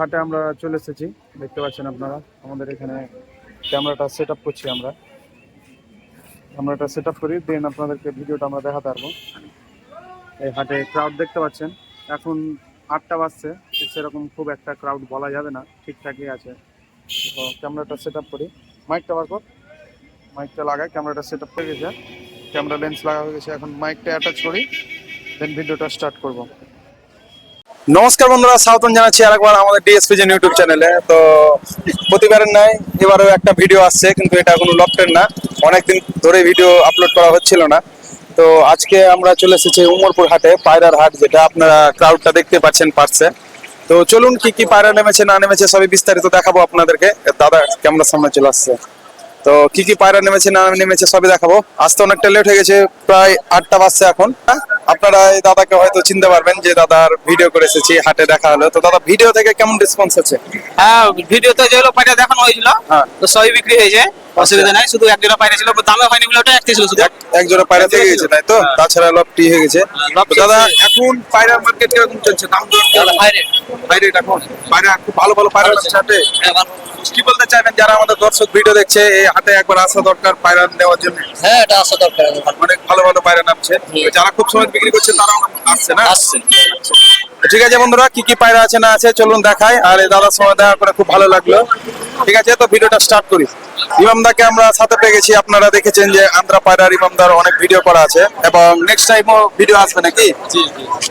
হাটে আমরা চলে এসেছি। দেখতে পাচ্ছেন আপনারা, আমাদের এখানে ক্যামেরাটা সেট আপ করছি আমরা। ক্যামেরাটা সেট আপ করি, দেন আপনাদেরকে ভিডিওটা আমরা দেখাতে পারব। এই হাটে ক্রাউড দেখতে পাচ্ছেন। এখন আটটা বাজছে সেরকম খুব একটা ক্রাউড বলা যাবে না, ঠিকঠাকই আছে। তো ক্যামেরাটা সেট আপ করি। মাইকটা বার কর। মাইকটা লাগাই, ক্যামেরাটা সেট আপ হয়ে গেছে। ক্যামেরা লেন্স লাগা হয়ে গেছে, এখন মাইকটা অ্যাটাচ করি দেন ভিডিওটা স্টার্ট করব। নমস্কার বন্ধুরা, স্বাগতম জানাচ্ছি আরেকবার আমাদের ডিএসপি জেন ইউটিউব চ্যানেলে তো প্রতিবারের নাই এবারেও একটা ভিডিও আসছে, কিন্তু এটা কোনো লকটের না। অনেকদিন ধরে ভিডিও আপলোড করা হচ্ছিল না। তো আজকে আমরা চলে এসেছি উমরপুর হাটে, পায়রার হাট, যেটা আপনারা ক্রাউডটা দেখতে পাচ্ছেন পারছে তো চলুন কি কি পায়রা নেমেছে, না নেমেছে, সবই বিস্তারিত দেখাবো আপনাদেরকে। দাদা ক্যামেরার সামনে চলে আসছে? তো কি কি পায়রা নেমেছে না নেমেছে সবই দেখাবো। আসতে অনেকটা লেট হয়ে গেছে প্রায় আটটা বাজছে এখন? আপনারা এই দাদাকে হয়তো চিনতে পারবেন যে দাদার ভিডিও করে এসেছি হাটে দেখা হলো। তো দাদা ভিডিও থেকে কেমন রেসপন্স আছে হ্যাঁ ভিডিওতে যেগুলো পায়রা দেখানো হয়েছিল। হ্যাঁ। তো সবই বিক্রি হয়েছে। অসুবিধা নাই শুধু পায়রা ছিল দামে হয়নি বলে ওটা একটি ছিল শুধু। এক- এক জোড়া পায়রা থেকে গেছে তাই তো? তাছাড়া লপটি হয়ে গেছে। দাদা এখন পায়রা মার্কেট কীরকম চলছে দাম দর কেমন? এখন। পায়রা খুব ভালো ভালো পায়রা আছে হাটে। কি বলতে চাইবেন যারা আমাদের দর্শক ভিডিও দেখছে এই হাটে একবার আসা দরকার পায়রা নেওয়ার জন্য? হ্যাঁ এটা আসা দরকার অনেক ভালো ভালো পায়রা নামছে। যারা খুব সময় বিক্রি করছে তারা আসছে না? আসছে ঠিক আছে বন্ধুরা কি কি পায়রা আছে না আছে চলুন দেখাই। আর দাদার সময় দেখা করে খুব ভালো লাগল। ঠিক আছে তো ভিডিওটা স্টার্ট করি। ইমামদাকে আমরা সাথে পেয়ে গেছি। আপনারা দেখেছেন যে আন্ধ্রা পায়রার ইমামদার অনেক ভিডিও করা আছে। এবং নেক্সট টাইমও ভিডিও আসবে নাকি?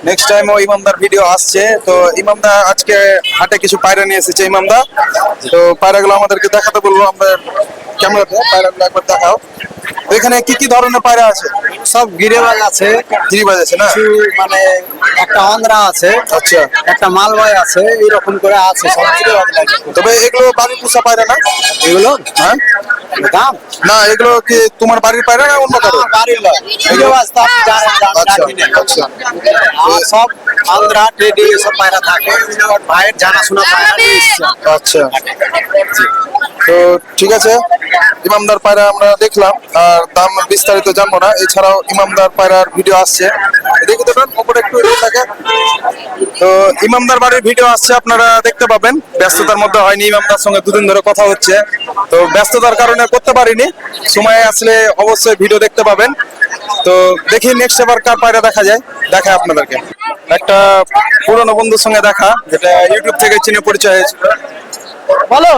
নেক্সট টাইমও ইমামদার ভিডিও আসছে। তো ইমামদা আজকে হাটে কিছু পায়রা নিয়ে এসেছে ইমামদা। তো পায়রাগুলো আমাদেরকে দেখাতে বলব। আমরা ক্যামেরাতে পায়রাগুলো একবার দেখাও। এখানে কি কি ধরনের পায়রা আছে? সব গিরেবাজ আছে। গিরিবাজ আছে না? মানে একটা অন্ধ্রা আছে। আচ্ছা। একটা মালবাই আছে। এইরকম করে আছে সব। তবে এগুলো বাড়ির পোষা পায়রা না? এগুলো? হ্যাঁ? দাম না এগুলো কি তোমার বাড়ির পায়রা না অন্য কারও? বাড়ির যে আমরা আচ্ছা আচ্ছা আর সব আন্ধ্রা টেডি এসব পায়রা থাকে। ভাইয়ের জানাশোনা পায়রা আচ্ছা। তো ঠিক আছে ইমামদার পায়রা আমরা দেখলাম। আর দাম বিস্তারিত জানব না। এছাড়াও ইমামদার পায়রার ভিডিও আসছে। দেখি তো ওপরে একটু থাকে। তো ইমামদার বাড়ির ভিডিও আসছে, আপনারা দেখতে পাবেন। ব্যস্ততার মধ্যে হয়নি, ইমামদার সঙ্গে দুদিন ধরে কথা হচ্ছে। তো ব্যস্ততার কারণে করতে পারিনি। সময় আসলে অবশ্যই ভিডিও দেখতে পাবেন। তো দেখি নেক্সট এবার কার পায়রা দেখা যায় দেখা আপনাদেরকে। একটা পুরনো বন্ধুর সঙ্গে দেখা, যেটা ইউটিউব থেকে চিনে পরিচয় হয়েছিল। বলো।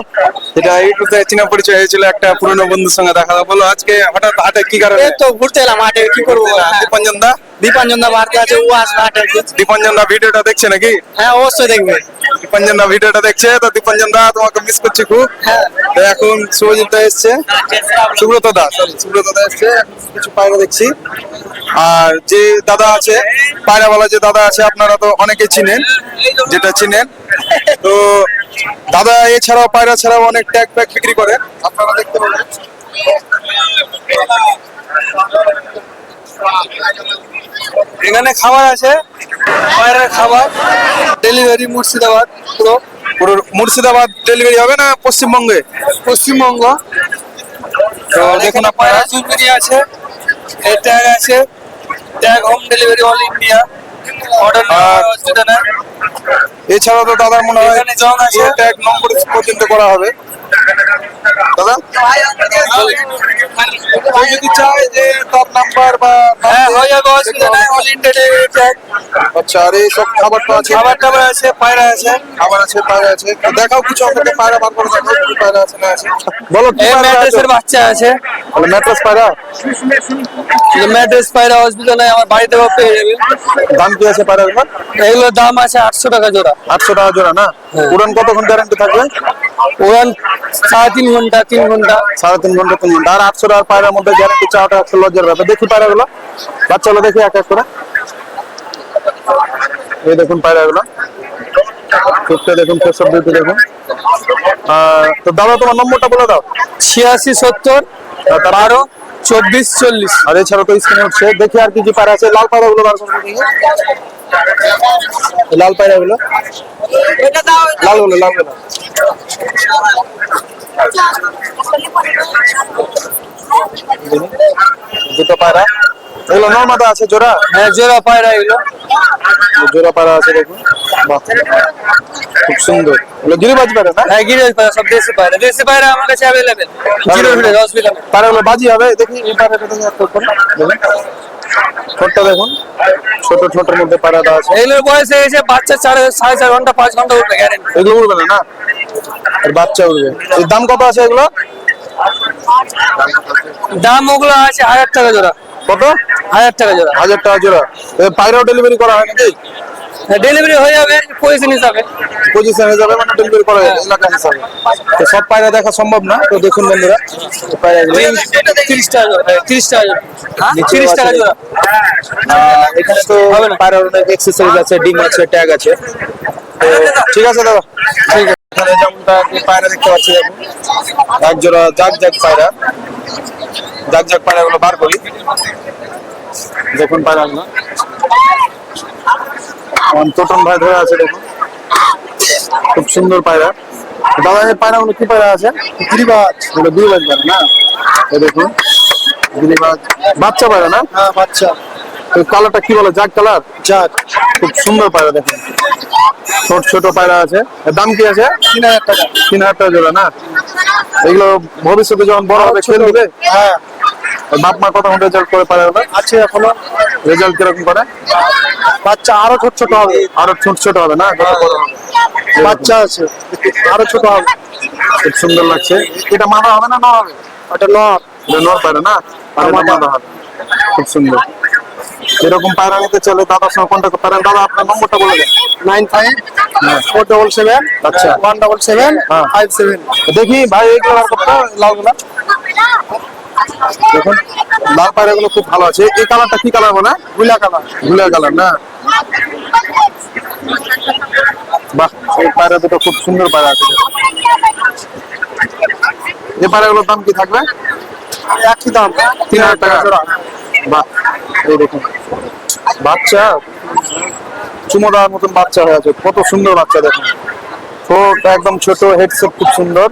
যেটা ইউটিউব থেকে পরিচয় হয়েছিল একটা পুরনো বন্ধুর সঙ্গে দেখা বলো আজকে হঠাৎ হাটে কি কারণে? এই তো ঘুরতে এলাম হাটে কি করব? দীপঞ্জন দা দীপাঞ্জন দা বাড়িতে আছে ও আসবে হাটে। দীপঞ্জন দা ভিডিওটা দেখছে নাকি? হ্যাঁ অবশ্যই দেখবে। দীপঞ্জন দা ভিডিওটা দেখছে তো দীপঞ্জন দা তোমাকে মিস করছি খুব। হ্যাঁ। তো এখন শুভজিৎ দা এসছে। সুব্রত দা সুব্রত দা এসছে। কিছু পায়রা দেখছি। আর যে দাদা আছে পায়রাওয়ালা যে দাদা আছে আপনারা তো অনেকে চিনেন যেটা চিনেন। তো দাদা এছাড়াও পায়রা ছাড়াও অনেক ট্যাগ প্যাক বিক্রি করে। আপনারা দেখতে পাবেন। এখানে খাবার আছে পায়রার খাবার ডেলিভারি মুর্শিদাবাদ পুরো। পুরো মুর্শিদাবাদ ডেলিভারি হবে না পশ্চিমবঙ্গে? পশ্চিমবঙ্গ। তো দেখুন আপনারা আছে ট্যাগ আছে। Tag home delivery all India order অসুবিধা নেই এছাড়াও তো দাদার মনে হয় এখানে জং আছে। ট্যাগ নম্বর পর্যন্ত করা হবে। দাদা? কেউ যদি চায় যে তার নাম্বার বা হ্যাঁ হয়ে যাবে অসুবিধা নেই অল ইন্ডিয়া ডেলিভারি ট্যাগ আচ্ছা আর এই সব খাবার তো আছে। খাবার টাবার আছে পায়রা আছে। খাবার আছে পায়রা আছে। দেখাও কিছু আমাকে পায়রা বার করে দেখাও কি পায়রা আছে না আছে। বলো কি পায়রা আছে? বাচ্চা আছে। ম্যাট্রেস পায়রা? ম্যাড্রেস পায়রা হসপিটালে আমার পেয়ে যাবে। দাম কি আছে এগুলোর দাম আছে আটশো টাকা জোড়া। আটশো টাকা জোড়া না? হ্যাঁ। উড়ান কতক্ষণ গ্যারান্টি থাকবে? ওরান সাড়ে তিন ঘণ্টা তিন ঘণ্টা। সাড়ে তিন ঘণ্টা তিন ঘণ্টা। আর আটশো টাকার পায়রার মধ্যে গ্যারান্টি চাওয়াটা একশো লজ্জার ব্যাপার। দেখি পায়রাগুলো বাচ্চাগুলো দেখি এক এক করে। এই দেখুন পায়রাগুলো চোখটা দেখুন দেখুন। আহ, তো দাদা তোমার নম্বরটা বলে দাও। ছিয়াশি সত্তর বারো। চব্বিশ, চল্লিশ। আর এছাড়া তো স্ক্রিনে উঠছে। দেখি আর কি কি পায়রা আছে। লাল পায়রাগুলো বার লাল পায়রা গুলো লাল পায়রাগুলো লালগুলো লালগুলো দুটো পায়রা এগুলো নর্মাদা আছে জোড়া? হ্যাঁ জোড়া পায়রা এগুলো। জোড়া পায়রা আছে দেখুন। বাহ খুব সুন্দর। এগুলো গিরিবাজ পায়রা না? হ্যাঁ গিরে পায়রা সব দেশি পায়রা। দেশি পায়রা আমার কাছে অ্যাভেলেবেল জিরো ফিটে হসপিটালে পায়রাগুলো বাজি হবে দেখি এই পায়রাটা দেখি একটা করে। দেখুন। ছোটটা দেখুন। ছোট ছোটর মধ্যে পায়রাটা আছে। এগুলোর বয়স গেছে বাচ্চা চার সাড়ে চার ঘণ্টা পাঁচ ঘণ্টা উঠবে গ্যারেন্টি এগুলো উড়বে না না? আর বাচ্চা উড়বে এর দাম কত আছে এগুলো? দাম ওগুলো আছে হাজার টাকা জোড়া। কত? হাজার টাকা জোড়া। হাজার টাকা জোড়া। পায়রাও ডেলিভারি করা হয় নাকি? ডেলিভারি হয়ে যাবে পজিশন হিসাবে। পজিশন হয়ে যাবে মানে ডেলিভারি করা যাবে এলাকা হিসাবে। তো সব পায়রা দেখা সম্ভব না তো দেখুন বন্ধুরা। পায়রাগুলো তিরিশ টাকা তিরিশ টাকা হ্যাঁ? তিরিশ টাকা জোড়া। এখানে তো পায়রার অনেক এক্সেসরিজ আছে ডিম আছে ট্যাগ আছে। তো ঠিক আছে দাদা। ঠিক আছে। এখানে যেমনটা পায়রা দেখতে পাচ্ছি এক জোড়া জাগ জাগ পায়রা। জাগ জাগ পায়রাগুলো বার করি। দেখুন পায়রাগুলো আমার তোটন ভাই ধরে আছে দেখুন। খুব সুন্দর পায়রা। দাদা এই পায়রাগুলো কি পায়রা আছে? গিরিবাজ। ওগুলো গিরিবাজ পায়রা না? দেখুন গিরিবাজ। বাচ্চা পায়রা না? হ্যাঁ বাচ্চা। ওই কালারটা কি বলে? জাগ কালার? জাগ। খুব সুন্দর পায়রা দেখুন। ছোট ছোট পায়রা আছে। দাম কি আছে? তিন হাজার টাকা। তিন হাজার টাকা জোড়া না? এগুলো ভবিষ্যতে যখন বড় হবে খেল দিবে হ্যাঁ। বাপ মা কত রেজাল্ট করে পারে ওটা আছে এখনও। রেজাল্ট কীরকম করে? বাচ্চা আরও ছোট ছোট হবে। আরও ছোট ছোট হবে না? কত বাচ্চা আছে। আরও ছোট হবে। খুব সুন্দর লাগছে। এটা মাদা হবে না নর? হবে এটা নর। এটা নর পায়রা না? আর মাদা হবে। খুব সুন্দর। এরকম পায়রা নিতে চলে দাদার সঙ্গে কন্ট্যাক্ট করতে পারেন। দাদা আপনার নম্বরটা বলে দেন। Nine five four double seven আচ্ছা। One double seven five seven. দেখি ভাই এইগুলো বার করতে লালগুলা দেখুন লাল পায়রা গুলো খুব ভালো আছে। এই কালারটা কি কালার মানে গুলা কালার। গুলা কালার না? বাহ এই পায়রা দুটো খুব সুন্দর পায়রা আছে। এই পায়রাগুলোর দাম কি থাকবে? একই দাম তিন হাজার টাকা বাহ এই দেখুন। বাচ্চা? চুমো দেওয়ার মতন বাচ্চা হয়ে আছে। কত সুন্দর বাচ্চা দেখুন। একদম ছোট হেডসেট খুব সুন্দর।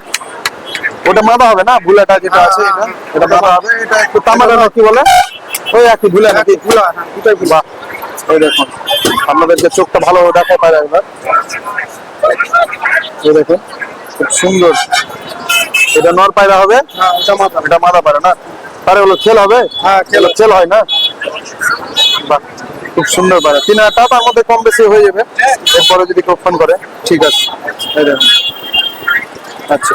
ওটা মাদা হবে না? ভুলাটা যেটা আছে এটা এটা মাদা হবে এটা একটু তামাটা না কি বলে? ওই একই ভুলা নাকি? ভুলা দুটাই ভুলা। ওই দেখুন আপনাদেরকে চোখটা ভালো দেখা পারে একবার। এই দেখুন খুব সুন্দর। এটা নর পায়রা হবে? এটা মাদা এটা মাদা পায়রা না? পারে হলো খেল হবে? হ্যাঁ খেল। খেল হয় না? বাহ খুব সুন্দর পায়রা। তিন হাজার টাকা তার মধ্যে কম বেশি হয়ে যাবে। এরপরে যদি কেউ ফোন করে ঠিক আছে। এই দেখুন। আচ্ছা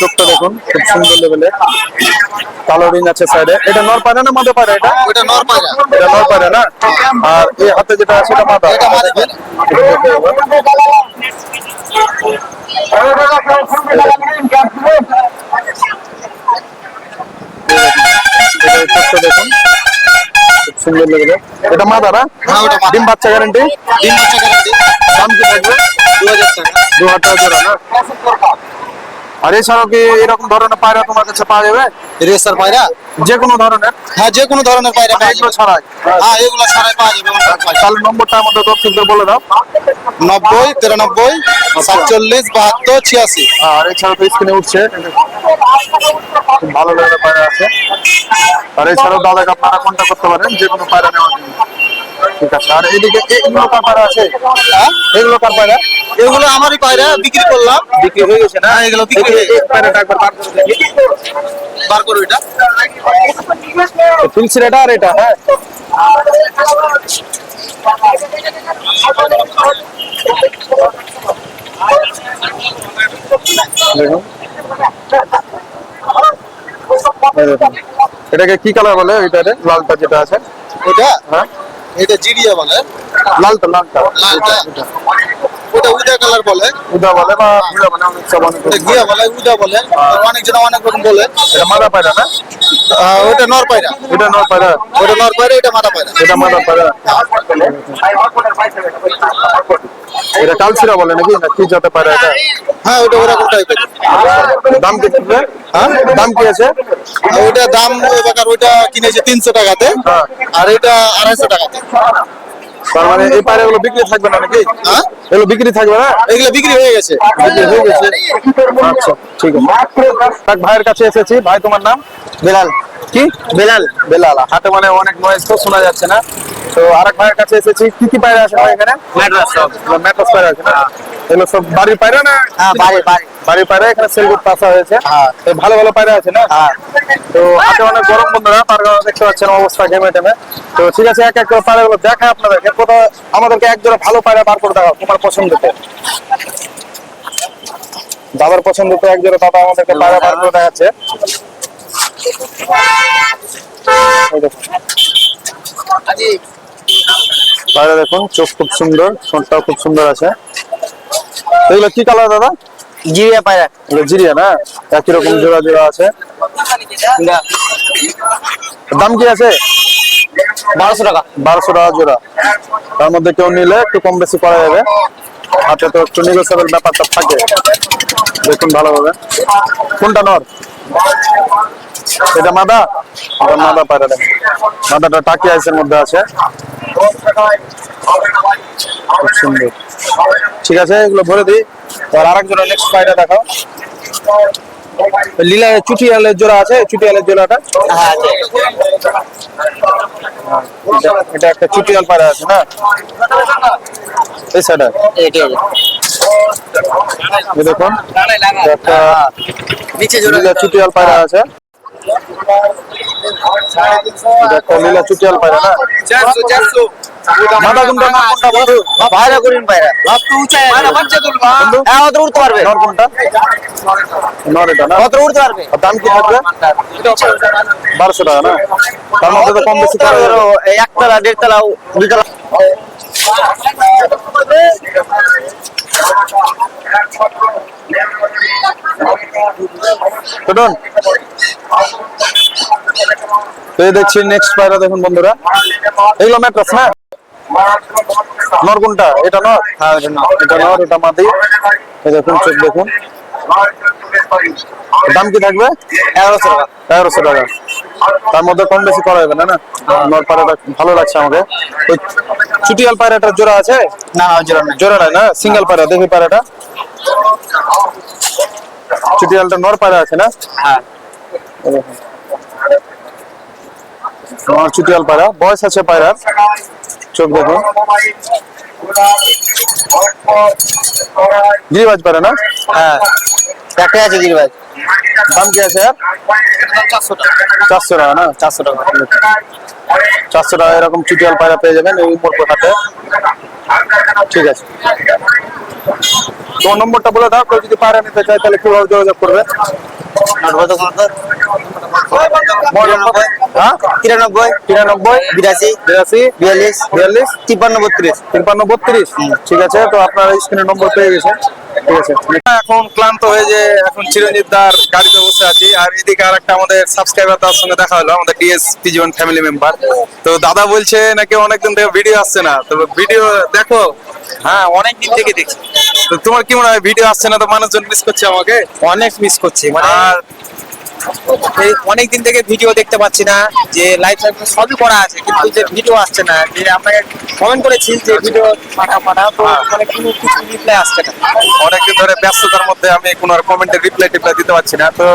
চোখটা দেখুন খুব সুন্দর লেভেলে কালো রিং আছে সাইডে এটা নর পায়রা না মাদা পায়রা এটা ওটা নর পায়রা এটা নর পায়রা না আর এই হাতে যেটা আছে এটা মাদা এটা মাদা। এটা দেখুন খুব সুন্দর লেভেলে এটা মাদা না হ্যাঁ। ডিম বাচ্চা গ্যারান্টি তিন বাচ্চা গ্যারান্টি দাম কি থাকবে? দু হাজার টাকা। দু হাজার টাকা জোড়া না? আর এছাড়াও কি এরকম ধরনের পায়রা তোমার কাছে পাওয়া যাবে? রেসার পায়রা? যে কোনো ধরনের। হ্যাঁ যে কোনো ধরনের পায়রা পাওয়া যাবে। ছাড়াই। হ্যাঁ এগুলো ছাড়াই পাওয়া যাবে। তাহলে নম্বরটা আমাদের দর্শকদের বলে দাও। নব্বই তিরানব্বই সাতচল্লিশ বাহাত্তর ছিয়াশি। আর এছাড়া তো স্ক্রিনে উঠছে। ভালো ধরনের পায়রা আছে। আর এছাড়াও দাদাকে আপনারা কন্ট্যাক্ট করতে পারেন? যে কোনো পায়রা নেওয়ার জন্য। ঠিক আছে। আর এদিকে এগুলো কার পায়রা আছে? হ্যাঁ? এগুলো কার পায়রা? এগুলো আমারই পায়রা বিক্রি করলাম। বিক্রি হয়ে গেছে না? হ্যাঁ, এগুলো বিক্রি হয়ে এই পায়রাটা একবার বার করে বার করো এটা। তুলসির এটা আর এটা হ্যাঁ? দেখুন। এটাকে কি কালার বলে এটাতে লালটা যেটা আছে? ওটা? হ্যাঁ। এটা জিরিয়া বলে। লালটা লালটা। লালটা। ওটা উদা কালার বলে। উদা বলে বা উদা মানে অনেক সব অনেক গিয়া বলে উদা বলে। অনেক জন অনেক রকম বলে। এটা মাদা পায়রা না? ওটা নর পায়রা। এটা নয় পায়রা। ওটা নর পায়রা এটা মাদা পায়রা। এটা মাদা পায়রা। এটা কালচিরা বলে নাকি? কি জাতে পায়রা এটা? হ্যাঁ ওটা ওরকম টাইপের দাম কি হ্যাঁ? দাম কি আছে? আর ওইটা দাম এবার ওইটা কিনেছে তিনশো টাকাতে। হ্যাঁ। আর এটা আড়াইশো টাকাতে। তার মানে এই পায়রাগুলো বিক্রি থাকবে না নাকি? হ্যাঁ? এগুলো বিক্রি থাকবে না? এগুলো বিক্রি হয়ে গেছে। বিক্রি হয়ে গেছে। আচ্ছা ঠিক আছে। ভাইয়ের কাছে এসেছি। ভাই তোমার নাম? বেলাল। কি? বেলাল। বেলাল। হাটে মানে অনেক নয়েজ তো শোনা যাচ্ছে না। তো আরেক ভাইয়ের কাছে এসেছি। কি কি পায়রা আছে এখানে? ম্যাট্রাস সব। ম্যাট্রাস পায়রা আছে না? এগুলো সব বাড়ির পায়রা না? হ্যাঁ বাড়ি বাড়ি বাড়ির পায়রা এখানে সেল করতে আসা হয়েছে তো ভালো ভালো পায়রা আছে না? তো হাতে অনেক গরম বন্ধুরা পায়রা দেখতে পাচ্ছেন অবস্থা ঘেমে টেমে। তো ঠিক আছে এক এক করে পায়রাগুলো দেখায় আপনাদেরকে। প্রথমে আমাদেরকে এক জোড়া ভালো পায়রা বার করে দেখাও তোমার পছন্দতে। দাদার পছন্দ তো এক জোড়া দাদা আমাদেরকে পায়রা বার করে দেখাচ্ছে। দেখুন। চোখ খুব সুন্দর ঠোঁটটাও খুব সুন্দর আছে। এগুলো কি কালার দাদা? জিরিয়া পায়রা। এগুলো জিরিয়া না? একই রকম জোড়া জোড়া আছে। দাম কি আছে? বারোশো টাকা। বারোশো টাকা জোড়া। তার মধ্যে কেউ নিলে একটু কম বেশি করা যাবে। হাতে তো একটু নিগোসিয়েবল ব্যাপারটা থাকে। দেখুন ভালোভাবে। কোনটা নর? এটা মাদা? এটা মাদা পায়রা না মাদাটা টাকি আইসের মধ্যে আছে। খুব সুন্দর। ঠিক আছে, এগুলো ভরে দিই। আর আরেকজনের নেক্সট পায়রা দেখাও। লীলা চুটিয়ালের জোড়া আছে চুটিয়ালের জোড়াটা। হ্যাঁ এটা- একটা চুটিয়াল পায়রা আছে না? এই সাইডে। দেখুন একটা নিচে লীলা চুটিয়াল পায়রা আছে। লীলা চুটিয়াল পায়রা না? চারশো চারশো কোনটা না কোনটা ভাইরা লাভ তো উঁচাই বাচ্চা তুলবা। হ্যাঁ অত উঠতে পারবে। নর কোনটা? নর এটা না? অত উঠতে পারবে। দাম কি থাকবে? বারোশো টাকা না? তার মধ্যে তো কম বেশি করা একতলা দেড়তলা দেখছি নেক্সট পায়রা দেখুন বন্ধুরা। এগুলো ম্যাট্রাস না? নর কোনটা এটা নর হ্যাঁ এটা নর এটা নর এটা মাদি। দেখুন চোখ দেখুন। দাম কি থাকবে? এগারোশো টাকা এগারোশো টাকা। তার মধ্যে কম বেশি করা যাবে না না? নর পায়রাটা ভালো লাগছে আমাকে। ওই চুটিয়াল পায়রাটার জোড়া আছে? না না জোড়া নেই জোড়া না? সিঙ্গেল পায়রা দেখি পায়রাটা চুটিয়ালটা নর পায়রা আছে না? হ্যাঁ। চুটিয়াল পায়রা বয়স আছে পায়রার। চোখ দেখুন গিরিবাজ পায়রা না? হ্যাঁ। একটাই আছে ভাই দাম কি আছে? চারশো টাকা না? চারশো টাকা। চারশো টাকা এরকম চুটিয়াল পায়রা পেয়ে যাবেন এই উপর হাটে। ঠিক আছে। তোমার নম্বরটা বলে দাও কেউ যদি পায়রা নিতে চায় তাহলে কীভাবে যোগাযোগ করবে? তিরানব্বই তিরানব্বই তিরানব্বই বিরাশি বিরাশি বিয়াল্লিশ বিয়াল্লিশ তিপ্পান্ন বত্রিশ। তিপ্পান্ন বত্রিশ। ঠিক আছে তো আপনার স্ক্রিনের নম্বর পেয়ে গেছেন। ঠিক আছে। এখন ক্লান্ত হয়ে যে এখন চিরঞ্জিত দার গাড়িতে বসে আছি। আর এদিকে আর একটা আমাদের সাবস্ক্রাইবার তার সঙ্গে দেখা হলো আমাদের ডিএস পিজন ফ্যামিলি মেম্বার তো দাদা বলছে নাকি অনেকদিন থেকে ভিডিও আসছে না। তো ভিডিও দেখো হ্যাঁ অনেক দিন থেকে দেখছি। তো তোমার কি মনে হয় ভিডিও আসছে না তো মানুষজন মিস করছে আমাকে? অনেক মিস করছি মানে আর এই অনেক দিন থেকে ভিডিও দেখতে পাচ্ছি না যে লাইভ লাইভ সবই করা আছে কিন্তু যে ভিডিও আসছে না যে আপনাকে কমেন্ট করেছি যে ভিডিও পাঠা পাঠা তো মানে কোনো কিছু রিপ্লাই আসছে না। অনেকদিন ধরে ব্যস্ততার মধ্যে আমি কোনো কমেন্টে রিপ্লাই টিপ্লাই দিতে পারছি না তো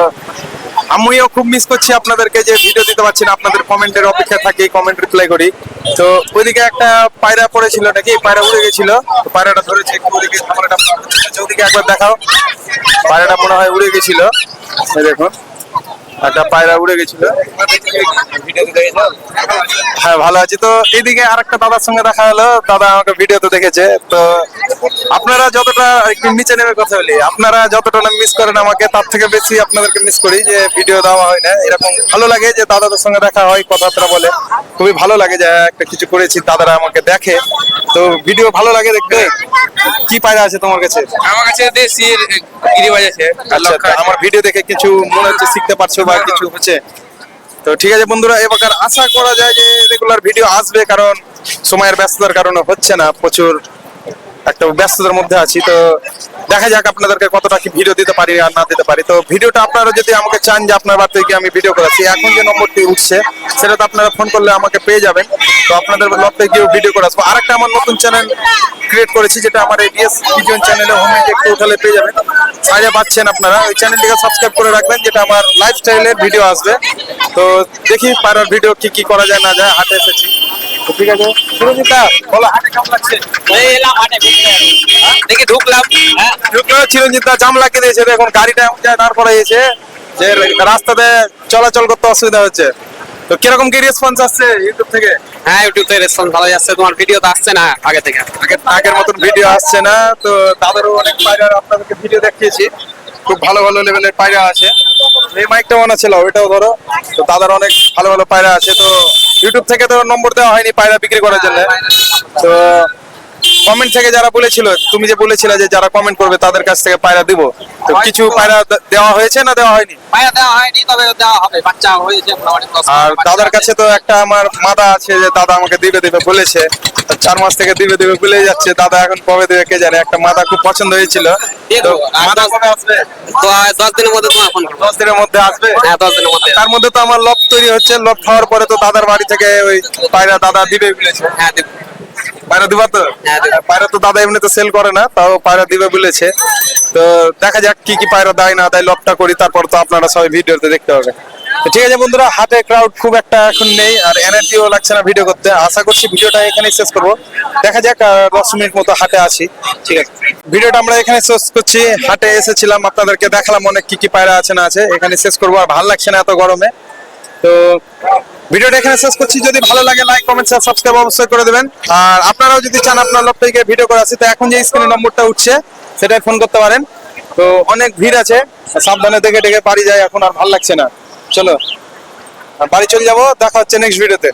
আমিও খুব মিস করছি আপনাদেরকে যে ভিডিও দিতে পারছি না আপনাদের কমেন্টের অপেক্ষা থাকি কমেন্ট রিপ্লাই করি। তো ওইদিকে একটা পায়রা পড়েছিল নাকি? পায়রা উড়ে গেছিল। পায়রাটা ধরেছে ক্যামেরাটা একবার দেখাও। পায়রাটা মনে হয় উড়ে গেছিল। দেখুন, একটা পায়রা উড়ে গেছিল। হ্যাঁ ভালো আছি। তো এইদিকে আরেকটা দাদার সঙ্গে দেখা হলো। দাদা আমাকে ভিডিওতে দেখেছে। তো আপনারা যতটা একটু নিচে নেমে কথা বলি, আপনারা যতটা মিস করেন আমাকে, তার থেকে বেশি আপনাদেরকে মিস করি যে ভিডিও দেওয়া হয় না। এরকম ভালো লাগে যে দাদাদের সঙ্গে দেখা হয়, কথাবার্তা বলে। খুবই ভালো লাগে যে একটা কিছু করেছি, দাদারা আমাকে দেখে। তো ভিডিও ভালো লাগে দেখতে? কি পায়রা আছে তোমার কাছে? আমার কাছে দেশির গিরিবাজ আছে আচ্ছা আমার ভিডিও দেখে কিছু মনে হচ্ছে শিখতে পারছ বা কিছু হচ্ছে। তো ঠিক আছে বন্ধুরা এবার আশা করা যায় যে রেগুলার ভিডিও আসবে কারণ সময়ের ব্যস্ততার কারণে হচ্ছে না প্রচুর একটা ব্যস্ততার মধ্যে আছি। তো দেখা যাক আপনাদেরকে কতটা কি ভিডিও দিতে পারি আর না দিতে পারি। তো ভিডিওটা আপনারা যদি আমাকে চান যে আপনার বাড়িতে গিয়ে আমি ভিডিও করাচ্ছি এখন যে নম্বরটি উঠছে সেটা তো আপনারা ফোন করলে আমাকে পেয়ে যাবেন। তো আপনাদের লপে গিয়ে ভিডিও করে আসব। আরেকটা আমার নতুন চ্যানেল ক্রিয়েট করেছি যেটা আমার এডিএস ভিজন চ্যানেলে হোমে একটু উঠালে পেয়ে যাবেন। সাইডে পাচ্ছেন আপনারা। ওই চ্যানেলটিকে সাবস্ক্রাইব করে রাখবেন যেটা আমার লাইফস্টাইলের ভিডিও আসবে। তো দেখি পাড়ার ভিডিও কি কি করা যায় না যায় হাটে এসেছি। ঠিক আছে। সুরজিতা বলো হাটে কেমন লাগছে? এলাম হাটে দেখি ঢুকলাম। হ্যাঁ? ঢুকলো চিরঞ্জিত জাম লাগিয়ে দিয়েছে। এখন গাড়িটা এমন দাঁড় যে রাস্তাতে চলাচল করতে অসুবিধা হচ্ছে। তো কীরকম কি রেসপন্স আসছে ইউটিউব থেকে? হ্যাঁ ইউটিউব থেকে রেসপন্স ভালো আসছে। তোমার ভিডিও তো আসছে না আগে থেকে। আগের আগের মতন ভিডিও আসছে না তো তাদেরও অনেক পায়রা আপনাদেরকে ভিডিও দেখিয়েছি। খুব ভালো ভালো লেভেলের পায়রা আছে। এই মাইকটা মনে ছিল ওইটাও ধরো। তো তাদের অনেক ভালো ভালো পায়রা আছে। তো ইউটিউব থেকে তো নম্বর দেওয়া হয়নি পায়রা বিক্রি করার জন্য। তো কমেন্ট থেকে যারা বলেছিল তুমি যে বলেছিলে যে যারা কমেন্ট করবে তাদের কাছ থেকে পায়রা দিব। তো কিছু পায়রা দেওয়া হয়েছে না দেওয়া হয়নি? পায়া দেওয়া হয়নি তবে দেওয়া হবে। বাচ্চা হয়েছে আর দাদার কাছে তো একটা আমার মাদা আছে যে দাদা আমাকে দিবে দিবে বলেছে। চার মাস থেকে দিবে দিবে বলে যাচ্ছে। দাদা এখন কবে দেবে কে জানে? একটা মাদা খুব পছন্দ হয়েছিল। মাদা কবে আসবে? তো দশ দিনের মধ্যে তোমার ফোন দশ দিনের মধ্যে আসবে? হ্যাঁ দশ দিনের মধ্যে। তার মধ্যে তো আমার লব তৈরি হচ্ছে। লব খাওয়ার পরে তো দাদার বাড়ি থেকে ওই পায়রা দাদা দিবে বলেছে। হ্যাঁ দেবো। পায়রা দিবা তো? হ্যাঁ, পায়রা তো দাদা এমনিতে সেল করে না তাও পায়রা দিবে বলেছে। তো দেখা যাক কি কি পায়রা দেয় না দেয় লবটা করি তারপর তো আপনারা সবাই ভিডিওতে দেখতে হবে ঠিক আছে বন্ধুরা হাটে ক্রাউড খুব একটা এখন নেই আর এনার্জিও লাগছে না ভিডিও করতে। আশা করছি ভিডিওটা এখানে শেষ করব। দেখা যাক দশ মিনিট মতো হাটে আছি ঠিক আছে। ভিডিওটা আমরা এখানে শেষ করছি। হাটে এসেছিলাম আপনাদেরকে দেখালাম অনেক কি কি পায়রা আছে না আছে এখানে শেষ করব। আর ভালো লাগছে না এত গরমে। তো ভিডিওটা এখানে শেষ করছি। যদি ভালো লাগে লাইক কমেন্ট শেয়ার সাবস্ক্রাইব অবশ্যই করে দেবেন। আর আপনারাও যদি চান আপনার লোক থেকে ভিডিও করে আছে তো এখন যে স্ক্রিনে নম্বরটা উঠছে সেটাই ফোন করতে পারেন। তো অনেক ভিড় আছে, সাবধানে দেখে ডেকে পারি যায় এখন আর ভালো লাগছে না। চলো বাড়ি চলে যাব, দেখা হচ্ছে নেক্সট ভিডিওতে